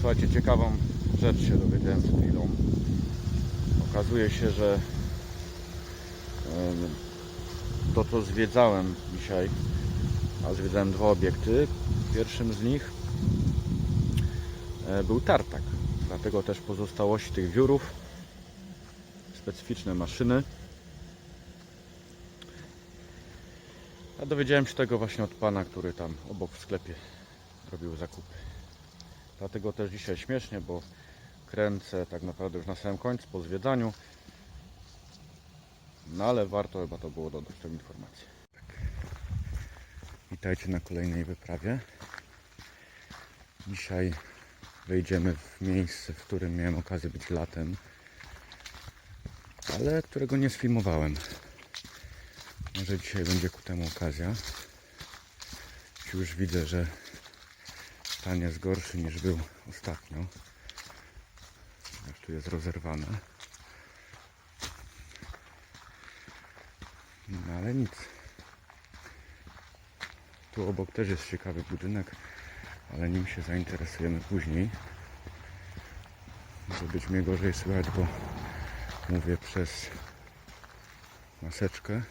Słuchajcie, ciekawą rzecz się dowiedziałem przed chwilą. Okazuje się, że to co zwiedzałem dzisiaj, a zwiedzałem dwa obiekty, pierwszym z nich e, był tartak. Dlatego też pozostałości tych wiórów, specyficzne maszyny. A dowiedziałem się tego właśnie od pana, który tam obok w sklepie robił zakupy. Dlatego też dzisiaj śmiesznie, bo kręcę tak naprawdę już na samym końcu po zwiedzaniu. No ale warto chyba to było dodać tę informację. Tak. Witajcie na kolejnej wyprawie. Dzisiaj wejdziemy w miejsce, w którym miałem okazję być latem, ale którego nie sfilmowałem. Może dzisiaj będzie ku temu okazja. Już widzę, że stan jest gorszy niż był ostatnio. Aż tu jest rozerwane. No ale nic. Tu obok też jest ciekawy budynek, ale nim się zainteresujemy później. Może być mnie gorzej słychać, bo mówię przez maseczkę.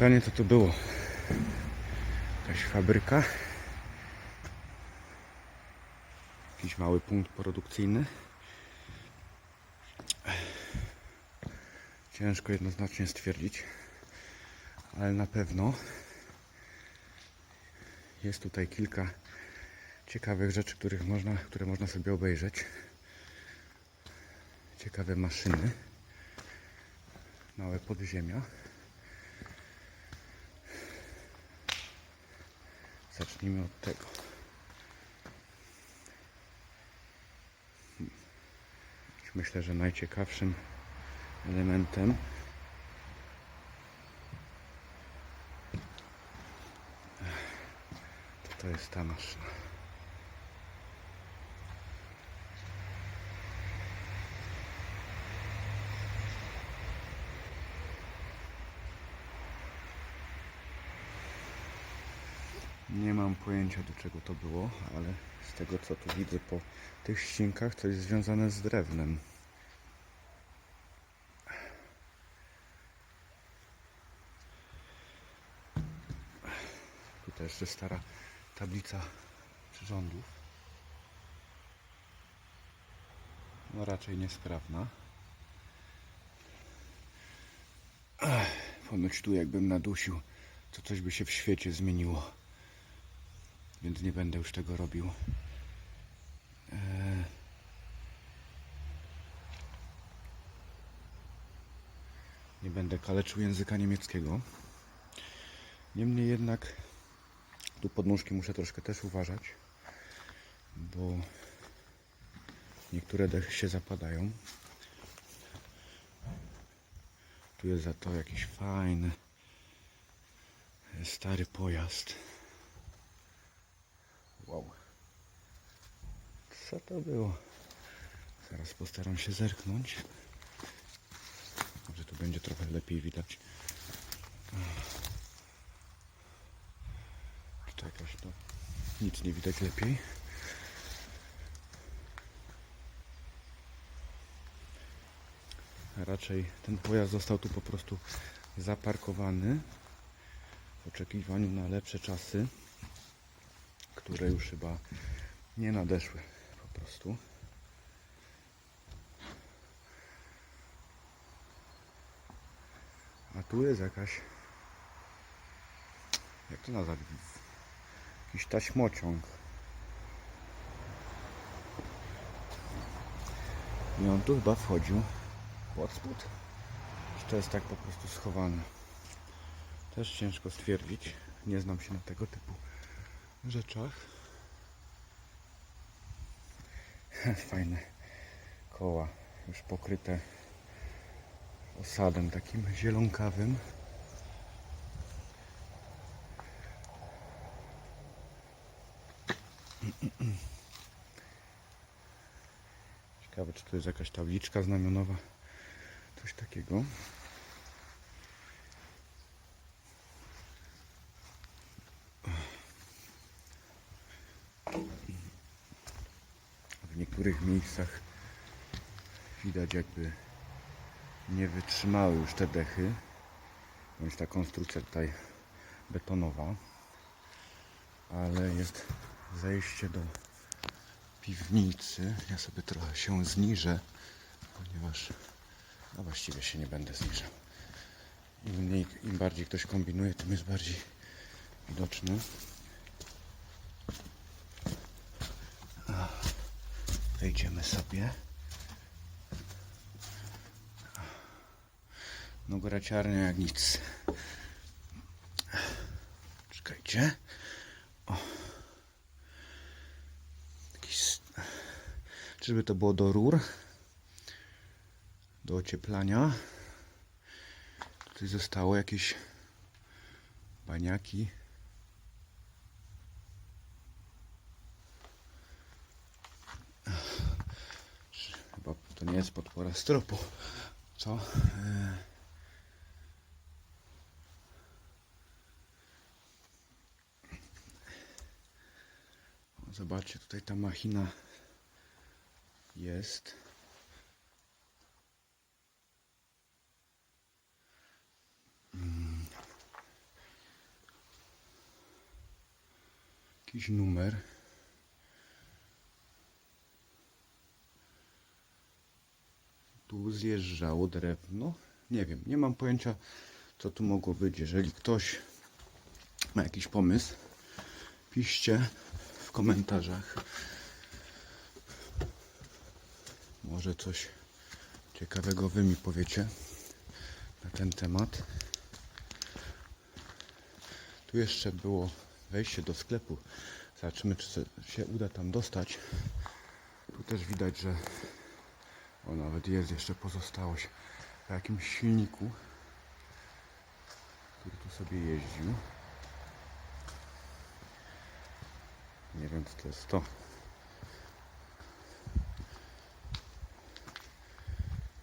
Pytanie co to było? Jakaś fabryka? Jakiś mały punkt produkcyjny? Ciężko jednoznacznie stwierdzić, ale na pewno jest tutaj kilka ciekawych rzeczy, których można, które można sobie obejrzeć. Ciekawe maszyny, małe podziemia. Zacznijmy od tego. Myślę, że najciekawszym elementem to jest ta maszyna. Nie mam pojęcia do czego to było, ale z tego co tu widzę po tych ścinkach to jest związane z drewnem. Tutaj jeszcze stara tablica przyrządów. No raczej niesprawna. Ponoć tu jakbym nadusił, to coś by się w świecie zmieniło. Więc nie będę już tego robił. Eee. Nie będę kaleczył języka niemieckiego. Niemniej jednak tu podnóżki muszę troszkę też uważać, bo niektóre dechy się zapadają. Tu jest za to jakiś fajny stary pojazd. Wow. Co to było? Zaraz postaram się zerknąć. Może tu będzie trochę lepiej widać. Czy to jakaś to... Nic nie widać lepiej. Raczej ten pojazd został tu po prostu zaparkowany w oczekiwaniu na lepsze czasy które już chyba nie nadeszły po prostu. A tu jest jakaś jak to nazwać? Jakiś taśmociąg. I on tu chyba wchodził pod spód. Czy to jest tak po prostu schowane? Też ciężko stwierdzić. Nie znam się na tego typu rzeczach. Fajne koła, już pokryte osadem takim zielonkawym. Ciekawe czy tu jest jakaś tabliczka znamionowa. Coś takiego. W niektórych miejscach widać jakby nie wytrzymały już te dechy. Bądź ta konstrukcja tutaj betonowa. Ale jest zejście do piwnicy. Ja sobie trochę się zniżę, ponieważ no właściwie się nie będę zniżał. Im, mniej, Im bardziej ktoś kombinuje, tym jest bardziej widoczny. Wejdziemy sobie. No graciarnia jak nic. Czekajcie. O. Jakiś... Czyżby to było do rur? Do ocieplania. Tutaj zostało jakieś baniaki. Czy Chyba to nie jest podpora stropu. Co? E, Zobaczcie, tutaj ta machina jest. Mm. Jakiś numer. Zjeżdżało drewno. Nie wiem, nie mam pojęcia co tu mogło być. Jeżeli ktoś ma jakiś pomysł, piszcie w komentarzach. Może coś ciekawego wy mi powiecie na ten temat. Tu jeszcze było wejście do sklepu. Zobaczymy, czy się uda tam dostać. Tu też widać, że o nawet jest jeszcze pozostałość po jakimś silniku, który tu sobie jeździł. Nie wiem, co to jest to.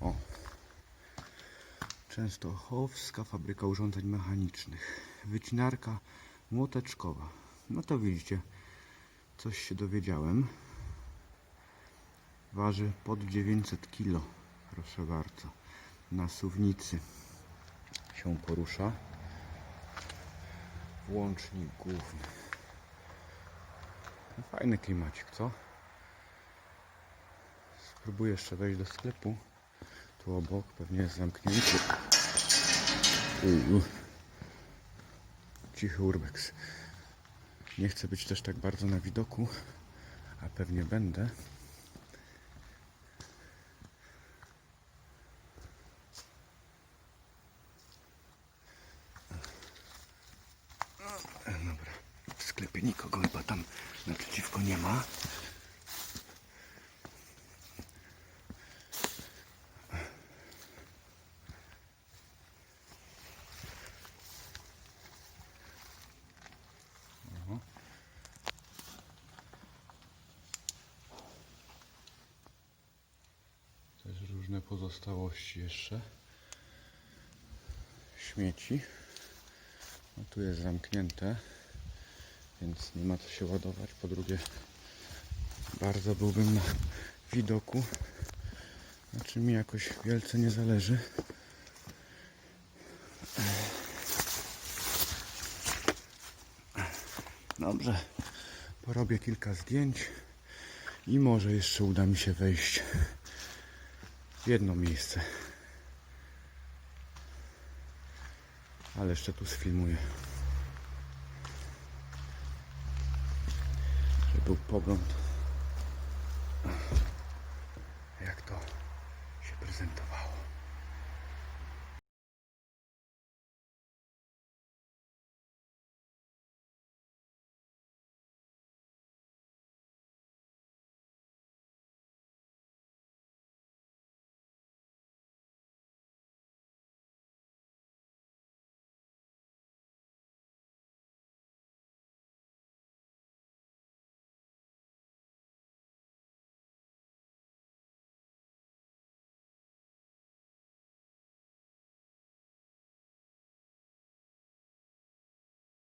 O. Częstochowska fabryka urządzeń mechanicznych. Wycinarka młoteczkowa. No to widzicie, coś się dowiedziałem. Waży pod 900 kg. Proszę bardzo. Na suwnicy się porusza. Włącznik główny. No Fajny klimacik, co? Spróbuję jeszcze wejść do sklepu. Tu obok pewnie jest zamknięty. Uuu. Cichy urbex. Nie chcę być też tak bardzo na widoku, a pewnie będę. Dobra. W sklepie nikogo chyba tam naprzeciwko nie ma. Też różne pozostałości jeszcze. Śmieci. No tu jest zamknięte, więc nie ma co się ładować. Po drugie, bardzo byłbym na widoku. Znaczy mi jakoś wielce nie zależy. Dobrze, porobię kilka zdjęć i może jeszcze uda mi się wejść w jedno miejsce. Ale jeszcze tu sfilmuję. był pogląd.